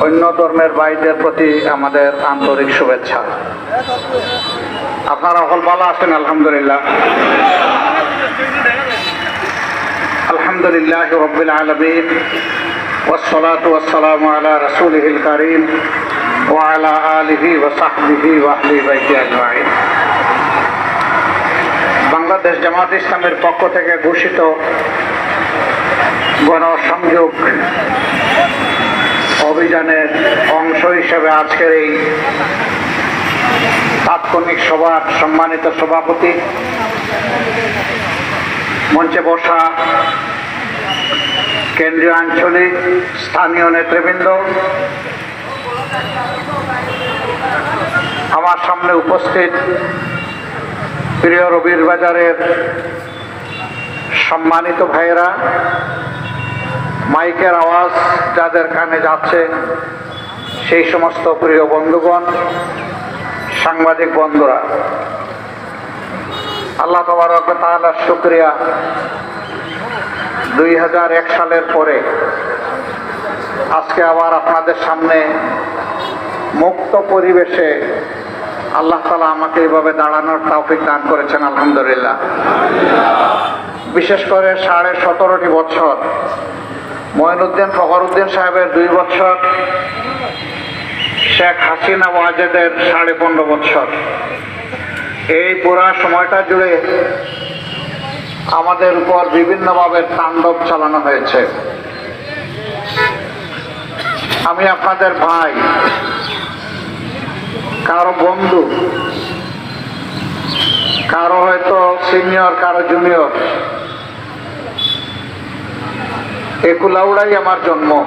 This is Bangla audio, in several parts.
অন্য ধর্মের ভাইদের প্রতি আমাদের আন্তরিক শুভেচ্ছা আপনারা সকল ভালো আছেন আলহামদুলিল্লাহ আলহামদুলিল্লাহ রবিল আলমিন والصلاة والسلام على رسوله الكريم وعلى آله وصحبه وأهل بيته أجمعين বাংলাদেশ জামাত ইসলামের পক্ষ থেকে ঘোষিত গণসংযোগ অভিযানের অংশ হিসেবে আজকের এই তাৎক্ষণিক সভার সম্মানিত সভাপতি মঞ্চে বসা কেন্দ্রীয় আঞ্চলিক স্থানীয় নেতৃবৃন্দ, আমার সামনে উপস্থিত প্রিয় রবির বাজারের সম্মানিত ভাইয়েরা মাইকের আওয়াজ যাদের কানে যাচ্ছে, সেই সমস্ত প্রিয় বন্ধুগণ, সাংবাদিক বন্ধুরা, আল্লাহ তবরক তাআলার শুক্রিয়া। দুই হাজার এক সালের পরে আজকে আবার আপনাদের সামনে মুক্ত পরিবেশে আল্লাহ তালা আমাকে এইভাবে দাঁড়ানোর তৌফিক দান করেছেন, আলহামদুলিল্লাহ। বিশেষ করে সাড়ে সতেরোটি বছর মঈনুদ্দিন ফখরুদ্দিন সাহেবের দুই বছর, শেখ হাসিনা ওয়াজেদের সাড়ে পনেরো বছর। এই পুরা সময়টা জুড়ে আমাদের উপর বিভিন্নভাবে তাণ্ডব চালানো হয়েছে। আমি আপনাদের ভাই, কারও বন্ধু, কারও হয়তো সিনিয়র, কারও জুনিয়র একুলাউড়াই আমার জন্ম।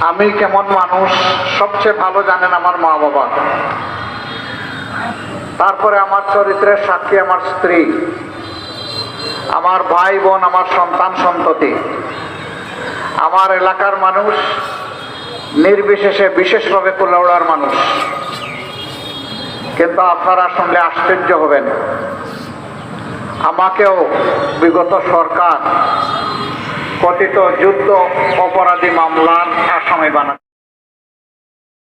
আমি কেমন মানুষ, সবচেয়ে ভালো জানেন আমার মা বাবা। তারপরে আমার চরিত্রের সাক্ষী আমার স্ত্রী। আমার ভাই বোন, আমার সন্তান সন্ততি। আমার এলাকার মানুষ, নির্বিশেষে বিশেষভাবে কুলাউড়ার মানুষ। কিন্তু আপনারা শুনলে আশ্চর্য হবেন। আমাকেও বিগত সরকার কথিত যুদ্ধ অপরাধী মামলার আসামি বানান